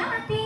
జాతి మనది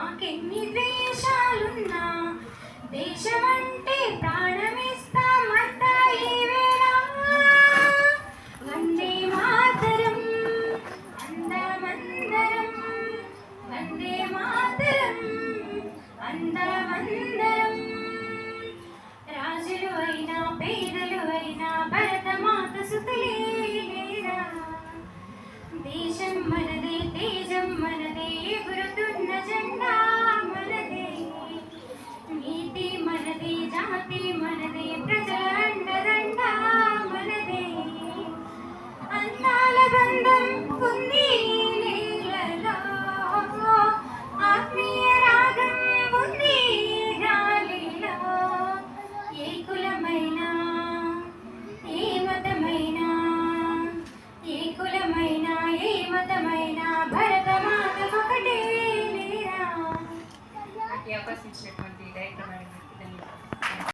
మాకెన్ని ద్వేషాలున్నా దేశమంటే ప్రాణమిస్తామంటా వందే మాతరం అందమందరం వందే మాతరం అందమందరం రాజులు అయినా పేదలు అయినా భరతమాత సుతులే దేశం మనదే తేజం మనదే గురు Gracias.